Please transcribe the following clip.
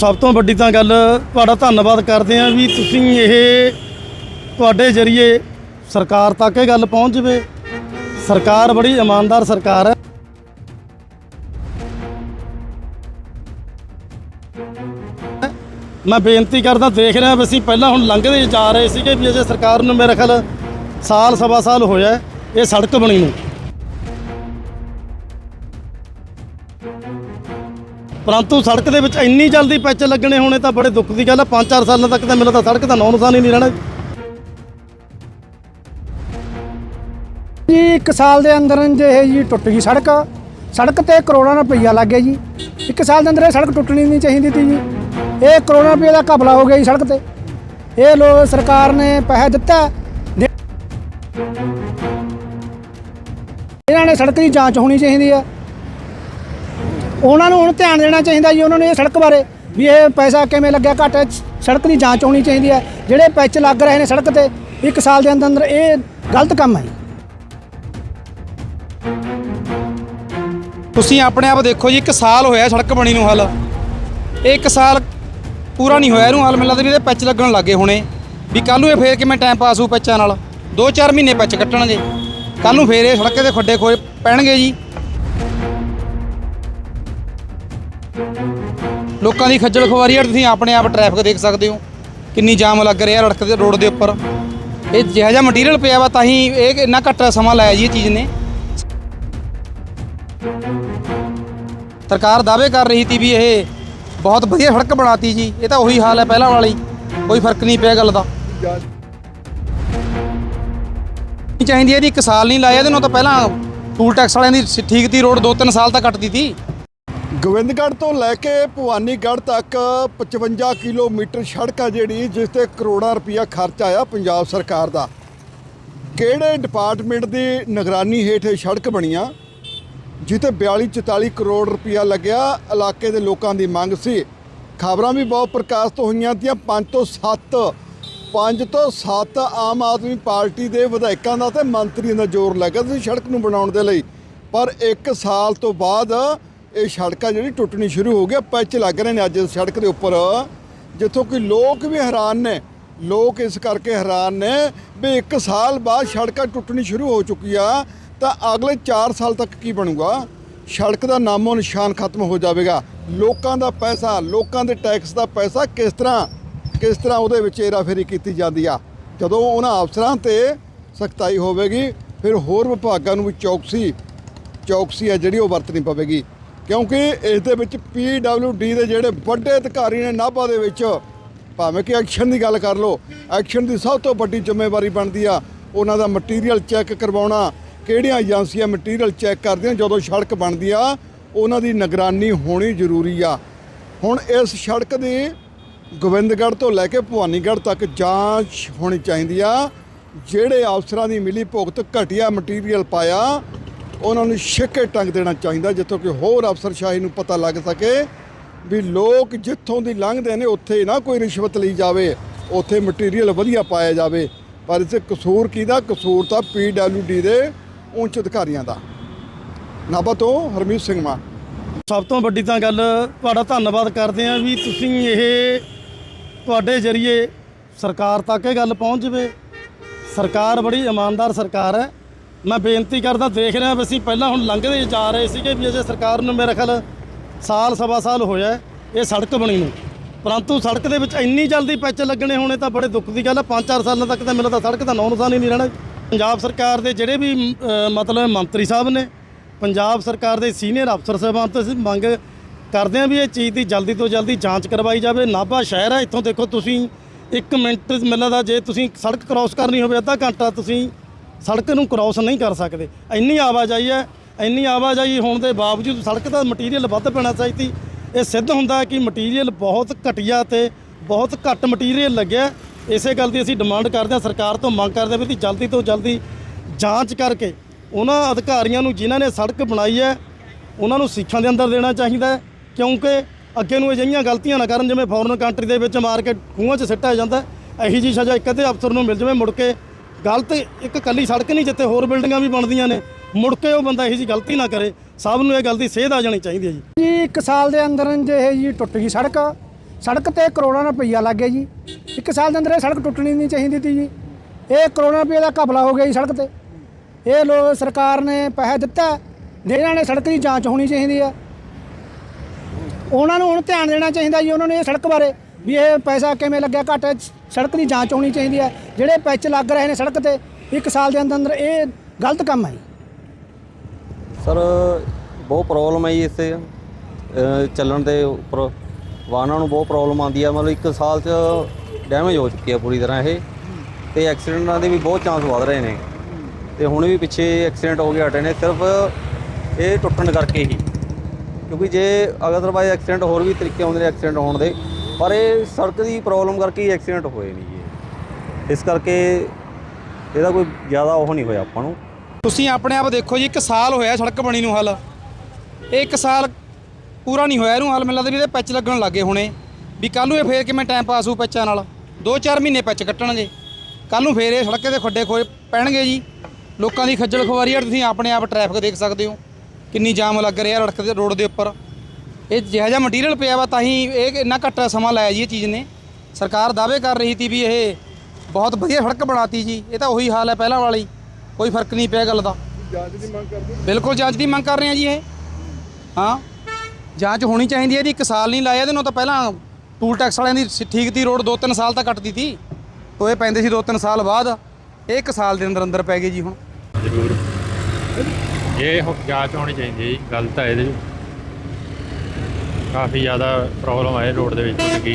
ਸਭ ਤੋਂ ਵੱਡੀ ਤਾਂ ਗੱਲ, ਤੁਹਾਡਾ ਧੰਨਵਾਦ ਕਰਦੇ ਹਾਂ ਵੀ ਤੁਸੀਂ ਇਹ ਤੁਹਾਡੇ ਜਰੀਏ ਸਰਕਾਰ ਤੱਕ ਇਹ ਗੱਲ ਪਹੁੰਚ ਜਵੇ। ਸਰਕਾਰ ਬੜੀ ਇਮਾਨਦਾਰ ਸਰਕਾਰ ਹੈ। ਮੈਂ ਬੇਨਤੀ ਕਰਦਾ, ਦੇਖ ਰਿਹਾ ਵੀ ਅਸੀਂ ਪਹਿਲਾਂ ਹੁਣ ਲੰਘਦੇ ਜਾ ਰਹੇ ਸੀਗੇ ਵੀ ਅਜੇ ਸਰਕਾਰ ਨੂੰ ਮੇਰੇ ਖਿਆਲ ਸਾਲ, ਸਵਾ ਸਾਲ ਹੋਇਆ ਇਹ ਸੜਕ ਬਣੀ ਨੂੰ। ਪਰੰਤੂ ਸੜਕ ਦੇ ਵਿੱਚ ਇੰਨੀ ਜਲਦੀ ਪੈਚ ਲੱਗਣੇ ਹੋਣੇ ਤਾਂ ਬੜੇ ਦੁੱਖ ਦੀ ਗੱਲ ਹੈ 5-4 ਸਾਲਾਂ ਤੱਕ ਤਾਂ ਮਿਲਦਾ ਸੜਕ ਦਾ ਨੌ ਨਿਸ਼ਾਨ ਹੀ ਨਹੀਂ ਰਹਿਣਾ। ਜੀ, ਇੱਕ ਸਾਲ ਦੇ ਅੰਦਰ ਜੇ ਇਹ ਜੀ ਟੁੱਟ ਗਈ ਸੜਕ। ਸੜਕ ਤੇ ਕਰੋੜਾਂ ਰੁਪਈਆ ਲੱਗ ਗਿਆ ਜੀ। ਇੱਕ ਸਾਲ ਦੇ ਅੰਦਰ ਇਹ ਸੜਕ ਟੁੱਟਣੀ ਨਹੀਂ ਚਾਹੀਦੀ ਸੀ ਜੀ। ਇਹ ਕਰੋੜਾਂ ਰੁਪਈਆ ਦਾ ਘਪਲਾ ਹੋ ਗਿਆ ਜੀ ਸੜਕ ਤੇ। ਇਹ ਲੋ ਸਰਕਾਰ ਨੇ ਪੈਸਾ ਦਿੱਤਾ। ਇਹਨਾਂ ਨੇ ਸੜਕ ਦੀ ਜਾਂਚ ਹੋਣੀ ਚਾਹੀਦੀ ਹੈ ਉਹਨਾਂ ਨੂੰ ਹੁਣ ਧਿਆਨ ਦੇਣਾ ਚਾਹੀਦਾ ਜੀ ਉਹਨਾਂ ਨੂੰ ਇਹ ਸੜਕ ਬਾਰੇ ਵੀ ਇਹ ਪੈਸਾ ਕਿਵੇਂ ਲੱਗਿਆ, ਘੱਟ ਸੜਕ ਦੀ ਜਾਂਚ ਹੋਣੀ ਚਾਹੀਦੀ ਹੈ। ਜਿਹੜੇ ਪੈਚ ਲੱਗ ਰਹੇ ਨੇ ਸੜਕ ਤੇ, ਇੱਕ ਸਾਲ ਦੇ ਅੰਦਰ ਅੰਦਰ ਇਹ ਗਲਤ ਕੰਮ ਹੈ ਜੀ। ਤੁਸੀਂ ਆਪਣੇ ਆਪ ਦੇਖੋ ਜੀ, ਇੱਕ ਸਾਲ ਹੋਇਆ ਸੜਕ ਬਣੀ ਨੂੰ ਹਾਲ। ਇਹ ਇੱਕ ਸਾਲ ਪੂਰਾ ਨਹੀਂ ਹੋਇਆ, ਇਹਨੂੰ ਹਾਲ ਮੈਨੂੰ ਲੱਗਦਾ ਵੀ ਇਹਦੇ ਪੈਚ ਲੱਗਣ ਲੱਗੇ ਹੋਣੇ। ਵੀ ਕੱਲ ਨੂੰ ਇਹ ਫੇਰ ਕਿਵੇਂ ਟਾਈਮ ਪਾਸ ਹੋ ਪੈਚਾਂ ਨਾਲ? 2-4 ਮਹੀਨੇ ਪੈਚ ਕੱਟਣਗੇ। ਕੱਲ ਨੂੰ ਫੇਰ ਇਹ ਸੜਕ ਦੇ ਖੱਡੇ ਖੋਏ ਪੈਣਗੇ ਜੀ। ਲੋਕਾਂ ਦੀ ਖੱਜਲ ਖੁਆਰੀ ਆ, ਤੁਸੀਂ ਆਪਣੇ ਆਪ ਟ੍ਰੈਫਿਕ ਦੇਖ ਸਕਦੇ ਹੋ। ਕਿੰਨੀ ਜਾਮ ਲੱਗ ਰਿਹਾ ਰੜਕ ਦੇ ਰੋਡ ਦੇ ਉੱਪਰ। ਇਹ ਜਿਹੋ ਜਿਹਾ ਮਟੀਰੀਅਲ ਪਿਆ ਵਾ, ਤਾਂ ਹੀ ਇਹ ਇੰਨਾ ਘੱਟ ਸਮਾਂ ਲਾਇਆ ਜੀ ਇਹ ਚੀਜ਼ ਨੇ। ਸਰਕਾਰ ਦਾਅਵੇ ਕਰ ਰਹੀ ਸੀ ਵੀ ਇਹ ਬਹੁਤ ਵਧੀਆ ਸੜਕ ਬਣਾਤੀ ਜੀ, ਇਹ ਤਾਂ ਉਹੀ ਹਾਲ ਹੈ ਪਹਿਲਾਂ ਵਾਲੀ, ਕੋਈ ਫ਼ਰਕ ਨਹੀਂ ਪਿਆ ਗੱਲ ਦਾ। ਨਹੀਂ ਚਾਹੀਦੀ ਇਹਦੀ ਇੱਕ ਸਾਲ ਨਹੀਂ ਲਾਇਆ, ਇਹਦੇ ਨਾਲ ਤਾਂ ਪਹਿਲਾਂ ਟੂਲ ਟੈਕਸ ਵਾਲਿਆਂ ਦੀ ਠੀਕ ਤੀ, ਰੋਡ 2-3 ਸਾਲ ਤੱਕ ਕੱਟਦੀ ਤੀ। ਗੋਬਿੰਦਗੜ੍ਹ ਤੋਂ ਲੈ ਕੇ ਭਵਾਨੀਗੜ੍ਹ ਤੱਕ 55 ਕਿਲੋਮੀਟਰ ਸੜਕ ਆ ਜਿਹੜੀ, ਜਿਸ ਤੇ ਕਰੋੜਾਂ ਰੁਪਇਆ ਖਰਚ ਆਇਆ ਪੰਜਾਬ ਸਰਕਾਰ ਦਾ। ਕਿਹੜੇ ਡਿਪਾਰਟਮੈਂਟ ਦੀ ਨਿਗਰਾਨੀ ਹੇਠ ਇਹ ਸੜਕ ਬਣੀਆਂ ਜਿੱਤੇ 42 44 ਕਰੋੜ ਰੁਪਇਆ ਲੱਗਿਆ, ਇਲਾਕੇ ਦੇ ਲੋਕਾਂ ਦੀ ਮੰਗ ਸੀ। ਖਬਰਾਂ ਵੀ ਬਹੁਤ ਪ੍ਰਕਾਸ਼ਿਤ ਹੋਈਆਂ ਤੀਆਂ 5 ਤੋਂ 7 5 ਤੋਂ 7 ਆਮ ਆਦਮੀ ਪਾਰਟੀ ਦੇ ਵਿਧਾਇਕਾਂ ਦਾ ਤੇ ਮੰਤਰੀਆਂ ਦਾ ਜ਼ੋਰ ਲੱਗਾ ਸੀ ਸੜਕ ਨੂੰ ਬਣਾਉਣ ਦੇ ਲਈ। ਪਰ 1 ਸਾਲ ਤੋਂ ਬਾਅਦ ਇਹ ਸੜਕਾਂ ਜਿਹੜੀ ਟੁੱਟਣੀ ਸ਼ੁਰੂ ਹੋ ਗਈ ਪੈਚ ਲੱਗ ਰਹੇ ਨੇ ਅੱਜ ਸੜਕ ਦੇ ਉੱਪਰ, ਜਿੱਥੋਂ ਕਿ ਲੋਕ ਵੀ ਹੈਰਾਨ ਨੇ। ਲੋਕ ਇਸ ਕਰਕੇ ਹੈਰਾਨ ਨੇ ਵੀ 1 ਸਾਲ ਬਾਅਦ ਸੜਕਾਂ ਟੁੱਟਣੀ ਸ਼ੁਰੂ ਹੋ ਚੁੱਕੀ ਆ ਤਾਂ ਅਗਲੇ 4 ਸਾਲ ਤੱਕ ਕੀ ਬਣੂਗਾ? ਸੜਕ ਦਾ ਨਾਮੋ ਨਿਸ਼ਾਨ ਖਤਮ ਹੋ ਜਾਵੇਗਾ। ਲੋਕਾਂ ਦਾ ਪੈਸਾ, ਲੋਕਾਂ ਦੇ ਟੈਕਸ ਦਾ ਪੈਸਾ ਕਿਸ ਤਰ੍ਹਾਂ ਕਿਸ ਤਰ੍ਹਾਂ ਉਹਦੇ ਵਿੱਚ ਏਰਾਫੇਰੀ ਕੀਤੀ ਜਾਂਦੀ ਆ? ਜਦੋਂ ਉਹਨਾਂ ਅਫਸਰਾਂ ਤੇ ਸਖਤਾਈ ਹੋਵੇਗੀ, ਫਿਰ ਹੋਰ ਵਿਭਾਗਾਂ ਨੂੰ ਵੀ ਚੌਕਸੀ ਚੌਕਸੀ ਆ ਜਿਹੜੀ ਉਹ ਵਰਤਣੀ ਪਵੇਗੀ। ਕਿਉਂਕਿ ਇਸ ਦੇ ਵਿੱਚ ਡੀ ਦੇ ਜਿਹੜੇ ਵੱਡੇ ਅਧਿਕਾਰੀ ਨੇ ਨਾਭਾ ਦੇ ਵਿੱਚ, ਭਾਵੇਂ ਕਿ ਐਕਸ਼ਨ ਦੀ ਗੱਲ ਕਰ ਲਓ ਐਕਸ਼ਨ ਦੀ ਸਭ ਤੋਂ ਵੱਡੀ ਜ਼ਿੰਮੇਵਾਰੀ ਬਣਦੀ ਆ, ਉਹਨਾਂ ਦਾ ਮਟੀਰੀਅਲ ਚੈੱਕ ਕਰਵਾਉਣਾ, ਕਿਹੜੀਆਂ ਏਜੰਸੀਆਂ ਮਟੀਰੀਅਲ ਚੈੱਕ ਕਰਦੀਆਂ, ਜਦੋਂ ਸੜਕ ਬਣਦੀ ਆ, ਉਹਨਾਂ ਦੀ ਨਿਗਰਾਨੀ ਹੋਣੀ ਜ਼ਰੂਰੀ ਆ। ਹੁਣ ਇਸ ਸੜਕ ਦੀ ਗੋਬਿੰਦਗੜ੍ਹ ਤੋਂ ਲੈ ਕੇ ਭਵਾਨੀਗੜ੍ਹ ਤੱਕ ਜਾਂਚ ਹੋਣੀ ਚਾਹੀਦੀ ਆ, ਜਿਹੜੇ ਅਫਸਰਾਂ ਦੀ ਮਿਲੀ ਭੁਗਤ ਘਟੀਆ ਮਟੀਰੀਅਲ ਪਾਇਆ ਉਹਨਾਂ ਨੂੰ ਛਿੱਕੇ ਟੰਗ ਦੇਣਾ ਚਾਹੀਦਾ ਜਿੱਥੋਂ ਕਿ ਹੋਰ ਅਫਸਰਸ਼ਾਹੀ ਨੂੰ ਪਤਾ ਲੱਗ ਸਕੇ ਵੀ ਲੋਕ ਜਿੱਥੋਂ ਦੀ ਲੰਘਦੇ ਨੇ, ਉੱਥੇ ਨਾ ਕੋਈ ਰਿਸ਼ਵਤ ਲਈ ਜਾਵੇ, ਉੱਥੇ ਮਟੀਰੀਅਲ ਵਧੀਆ ਪਾਇਆ ਜਾਵੇ। ਪਰ ਇਸੇ ਕਸੂਰ ਕਿਹਦਾ? ਕਸੂਰ ਤਾਂ ਡੀ ਦੇ ਉੱਚ ਅਧਿਕਾਰੀਆਂ ਦਾ। ਨਾਭਾ ਤੋਂ ਹਰਮੀਤ ਸਿੰਘ ਮਾਨ। ਸਭ ਤੋਂ ਵੱਡੀ ਤਾਂ ਗੱਲ, ਤੁਹਾਡਾ ਧੰਨਵਾਦ ਕਰਦੇ ਹਾਂ ਵੀ ਤੁਸੀਂ ਇਹ ਤੁਹਾਡੇ ਜਰੀਏ ਸਰਕਾਰ ਤੱਕ ਇਹ ਗੱਲ ਪਹੁੰਚ ਜਵੇ। ਸਰਕਾਰ ਬੜੀ ਇਮਾਨਦਾਰ ਸਰਕਾਰ ਹੈ। ਮੈਂ ਬੇਨਤੀ ਕਰਦਾ, ਦੇਖ ਰਿਹਾ ਵੀ ਅਸੀਂ ਪਹਿਲਾਂ ਹੁਣ ਲੰਘਦੇ ਜਾ ਰਹੇ ਸੀਗੇ ਵੀ ਅਜੇ ਸਰਕਾਰ ਨੂੰ ਮੇਰੇ ਖਿਆਲ ਸਾਲ, ਸਵਾ ਸਾਲ ਹੋਇਆ ਇਹ ਸੜਕ ਬਣੀ ਨੂੰ ਪਰੰਤੂ ਸੜਕ ਦੇ ਵਿੱਚ ਇੰਨੀ ਜਲਦੀ ਪੈਚ ਲੱਗਣੇ ਹੋਣੇ ਤਾਂ ਬੜੇ ਦੁੱਖ ਦੀ ਗੱਲ ਹੈ 5-4 ਸਾਲਾਂ ਤੱਕ ਤਾਂ ਮੈਨੂੰ ਤਾਂ ਸੜਕ ਦਾ ਨੌ ਨਿਸ਼ਾਨ ਹੀ ਨਹੀਂ ਰਹਿਣਾ। ਪੰਜਾਬ ਸਰਕਾਰ ਦੇ ਜਿਹੜੇ ਵੀ ਮਤਲਬ ਮੰਤਰੀ ਸਾਹਿਬ ਨੇ, ਪੰਜਾਬ ਸਰਕਾਰ ਦੇ ਸੀਨੀਅਰ ਅਫਸਰ ਸਾਹਿਬਾਨ ਤੋਂ ਅਸੀਂ ਮੰਗ ਕਰਦੇ ਹਾਂ ਵੀ ਇਹ ਚੀਜ਼ ਦੀ ਜਲਦੀ ਤੋਂ ਜਲਦੀ ਜਾਂਚ ਕਰਵਾਈ ਜਾਵੇ। ਨਾਭਾ ਸ਼ਹਿਰ ਹੈ ਇੱਥੋਂ ਦੇਖੋ ਤੁਸੀਂ 1 ਮਿੰਟ ਮਿਲਦਾ ਜੇ ਤੁਸੀਂ ਸੜਕ ਕ੍ਰਾਸ ਕਰਨੀ ਹੋਵੇ, ਅੱਧਾ ਘੰਟਾ ਤੁਸੀਂ ਸੜਕ ਨੂੰ ਕ੍ਰਾਸ ਨਹੀਂ ਕਰ ਸਕਦੇ। ਇੰਨੀ ਆਵਾਜਾਈ ਹੈ, ਇੰਨੀ ਆਵਾਜਾਈ ਹੋਣ ਦੇ ਬਾਵਜੂਦ ਸੜਕ ਦਾ ਮਟੀਰੀਅਲ ਵੱਧ ਪੈਣਾ ਚਾਹੀਦੀ। ਇਹ ਸਿੱਧ ਹੁੰਦਾ ਕਿ ਮਟੀਰੀਅਲ ਬਹੁਤ ਘਟੀਆ ਤੇ ਬਹੁਤ ਘੱਟ ਮਟੀਰੀਅਲ ਲੱਗਿਆ ਇਸੇ ਗੱਲ ਦੀ ਅਸੀਂ ਡਿਮਾਂਡ ਕਰਦੇ ਹਾਂ, ਸਰਕਾਰ ਤੋਂ ਮੰਗ ਕਰਦੇ ਹਾਂ ਵੀ ਜਲਦੀ ਤੋਂ ਜਲਦੀ ਜਾਂਚ ਕਰਕੇ ਉਹਨਾਂ ਅਧਿਕਾਰੀਆਂ ਨੂੰ ਜਿਨ੍ਹਾਂ ਨੇ ਸੜਕ ਬਣਾਈ ਹੈ, ਉਹਨਾਂ ਨੂੰ ਸਿੱਖਾਂ ਦੇ ਅੰਦਰ ਦੇਣਾ ਚਾਹੀਦਾ ਕਿਉਂਕਿ ਅੱਗੇ ਨੂੰ ਅਜਿਹੀਆਂ ਗਲਤੀਆਂ ਨਾ ਕਰਨ, ਜਿਵੇਂ ਫੋਰਨ ਕੰਟਰੀ ਦੇ ਵਿੱਚ ਮਾਰ ਕੇ ਖੂਹਾਂ 'ਚ ਸਿੱਟਿਆ ਜਾਂਦਾ ਹੈ। ਇਹੀ ਜੀ ਸਜ਼ਾ ਇੱਕ ਅੱਧੇ ਅਫਸਰ ਨੂੰ ਮਿਲ ਜਾਵੇ, ਮੁੜ ਕੇ ਗਲਤ ਇੱਕ ਕੱਲੀ ਸੜਕ ਨਹੀਂ, ਜਿੱਥੇ ਹੋਰ ਬਿਲਡਿੰਗਾਂ ਵੀ ਬਣਦੀਆਂ ਨੇ। ਮੁੜ ਕੇ ਉਹ ਬੰਦਾ ਇਹੋ ਜੀ ਗਲਤੀ ਨਾ ਕਰੇ। ਸਭ ਨੂੰ ਇਹ ਗੱਲ ਦੀ ਸੇਧ ਆ ਜਾਣੀ ਚਾਹੀਦੀ ਹੈ ਜੀ। ਜੀ, ਇੱਕ ਸਾਲ ਦੇ ਅੰਦਰ ਜੇ ਇਹ ਜੀ ਟੁੱਟ ਗਈ ਸੜਕ। ਸੜਕ ਤੇ ਕਰੋੜਾਂ ਰੁਪਈਆ ਲੱਗ ਗਿਆ ਜੀ। ਇੱਕ ਸਾਲ ਦੇ ਅੰਦਰ ਇਹ ਸੜਕ ਟੁੱਟਣੀ ਨਹੀਂ ਚਾਹੀਦੀ ਤੀ ਜੀ। ਇਹ ਕਰੋੜਾਂ ਰੁਪਈਆ ਦਾ ਘਪਲਾ ਹੋ ਗਿਆ ਜੀ ਸੜਕ ਤੇ। ਇਹ ਲੋ ਸਰਕਾਰ ਨੇ ਪੈਸਾ ਦਿੱਤਾ। ਜੇ ਇਹਨਾਂ ਨੇ ਸੜਕ ਦੀ ਜਾਂਚ ਹੋਣੀ ਚਾਹੀਦੀ ਆ। ਉਹਨਾਂ ਨੂੰ ਹੁਣ ਧਿਆਨ ਦੇਣਾ ਚਾਹੀਦਾ ਜੀ, ਉਹਨਾਂ ਨੇ ਇਹ ਸੜਕ ਬਾਰੇ। ਵੀ ਇਹ ਪੈਸਾ ਕਿਵੇਂ ਲੱਗਿਆ? ਘੱਟ ਸੜਕ ਦੀ ਜਾਂਚ ਹੋਣੀ ਚਾਹੀਦੀ ਹੈ। ਜਿਹੜੇ ਪੈਚ ਲੱਗ ਰਹੇ ਨੇ ਸੜਕ ਤੇ, ਇੱਕ ਸਾਲ ਦੇ ਅੰਦਰ ਅੰਦਰ ਇਹ ਗਲਤ ਕੰਮ ਹੈ ਜੀ। ਸਰ, ਬਹੁਤ ਪ੍ਰੋਬਲਮ ਹੈ ਜੀ ਇਸੇ ਚੱਲਣ ਦੇ ਉੱਪਰ ਵਾਹਨਾਂ ਨੂੰ ਬਹੁਤ ਪ੍ਰੋਬਲਮ ਆਉਂਦੀ ਹੈ। ਮਤਲਬ ਇੱਕ ਸਾਲ 'ਚ ਡੈਮੇਜ ਹੋ ਚੁੱਕੀ ਹੈ ਪੂਰੀ ਤਰ੍ਹਾਂ ਇਹ। ਤੇ ਐਕਸੀਡੈਂਟਾਂ ਦੇ ਵੀ ਬਹੁਤ ਚਾਂਸ ਵਧ ਰਹੇ ਨੇ। ਤੇ ਹੁਣ ਵੀ ਪਿੱਛੇ ਐਕਸੀਡੈਂਟ ਹੋ ਗਏ ਹਟੇ ਨੇ। ਸਿਰਫ ਇਹ ਟੁੱਟਣ ਕਰਕੇ ਹੀ। ਕਿਉਂਕਿ ਜੇ ਅਦਰਵਾਈਜ਼ ਐਕਸੀਡੈਂਟ ਹੋਰ ਵੀ ਤਰੀਕੇ ਆਉਂਦੇ ਨੇ ਐਕਸੀਡੈਂਟ ਹੋਣ ਦੇ ਪਰ ਇਹ ਸੜਕ ਦੀ ਪ੍ਰੋਬਲਮ ਕਰਕੇ ਹੀ ਐਕਸੀਡੈਂਟ ਹੋਏ ਨਹੀਂ ਜੀ ਇਸ ਕਰਕੇ ਇਹਦਾ ਕੋਈ ਜ਼ਿਆਦਾ ਉਹ ਨਹੀਂ ਹੋਇਆ ਆਪਾਂ ਨੂੰ। ਤੁਸੀਂ ਆਪਣੇ ਆਪ ਦੇਖੋ ਜੀ, ਇੱਕ ਸਾਲ ਹੋਇਆ ਸੜਕ ਬਣੀ ਨੂੰ ਹਾਲ। ਇਹ ਇੱਕ ਸਾਲ ਪੂਰਾ ਨਹੀਂ ਹੋਇਆ ਇਹਨੂੰ ਹਾਲ ਮੈਨੂੰ ਲੱਗਦਾ ਵੀ ਇਹਦੇ ਪੈਚ ਲੱਗਣ ਲੱਗੇ ਹੋਣੇ। ਵੀ ਕੱਲ ਨੂੰ ਇਹ ਫੇਰ ਕਿਵੇਂ ਟਾਈਮ ਪਾਸ ਹੋਊ ਪੈਚਾਂ ਨਾਲ? 2-4 ਮਹੀਨੇ ਪੈਚ ਕੱਟਣਗੇ। ਕੱਲ ਨੂੰ ਫੇਰ ਇਹ ਸੜਕੇ ਦੇ ਖੱਡੇ ਖੋਏ ਪੈਣਗੇ ਜੀ। ਲੋਕਾਂ ਦੀ ਖੱਜਲ ਖਵਾਰੀ ਆ, ਤੁਸੀਂ ਆਪਣੇ ਆਪ ਟ੍ਰੈਫਿਕ ਦੇਖ ਸਕਦੇ ਹੋ। ਕਿੰਨੀ ਜਾਮ ਲੱਗ ਰਿਹਾ ਸੜਕ ਦੇ, ਰੋਡ ਦੇ ਉੱਪਰ। ਇਹ ਜਿਹੜਾ ਜਿਹਾ ਮਟੀਰੀਅਲ ਪਿਆ ਵਾ ਤਾਂ ਹੀ ਇਹ ਇੰਨਾ ਘੱਟ ਸਮਾਂ ਲਾਇਆ ਜੀ ਇਹ ਚੀਜ਼ ਨੇ। ਸਰਕਾਰ ਦਾਅਵੇ ਕਰ ਰਹੀ ਸੀ ਵੀ ਇਹ ਬਹੁਤ ਵਧੀਆ ਸੜਕ ਬਣਾਤੀ ਜੀ ਇਹ ਤਾਂ ਉਹੀ ਹਾਲ ਹੈ ਪਹਿਲਾਂ ਵਾਲੀ ਕੋਈ ਫ਼ਰਕ ਨਹੀਂ ਪਿਆ ਗੱਲ ਦਾ। ਜਾਂਚ ਦੀ ਮੰਗ ਕਰਦੇ ਬਿਲਕੁਲ ਜਾਂਚ ਦੀ ਮੰਗ ਕਰ ਰਹੇ ਹਾਂ ਜੀ ਇਹ। ਹਾਂ ਜਾਂਚ ਹੋਣੀ ਚਾਹੀਦੀ ਹੈ ਇਹਦੀ ਇੱਕ ਸਾਲ ਨਹੀਂ ਲਾਇਆ ਇਹਦੇ ਨੂੰ ਤਾਂ ਪਹਿਲਾਂ ਟੂਲ ਟੈਕਸ ਵਾਲਿਆਂ ਦੀ ਸ- ਠੀਕ ਤੀ ਰੋਡ 2-3 ਸਾਲ ਤੱਕ ਕੱਟਦੀ ਤੀ। ਟੋਏ ਪੈਂਦੇ ਸੀ 2-3 ਸਾਲ ਬਾਅਦ ਇਹ ਇੱਕ ਸਾਲ ਦੇ ਅੰਦਰ ਅੰਦਰ ਪੈ ਗਏ ਜੀ ਹੁਣ। ਜ਼ਰੂਰ। ਇਹ ਹੋ- ਜਾਂਚ ਹੋਣੀ ਚਾਹੀਦੀ ਹੈ ਜੀ ਗਲਤ ਹੈ ਇਹਦੇ 'ਚ ਕਾਫੀ ਜ਼ਿਆਦਾ ਪ੍ਰੋਬਲਮ ਆਏ ਰੋਡ ਦੇ ਵਿੱਚ ਟੁੱਟ ਗਈ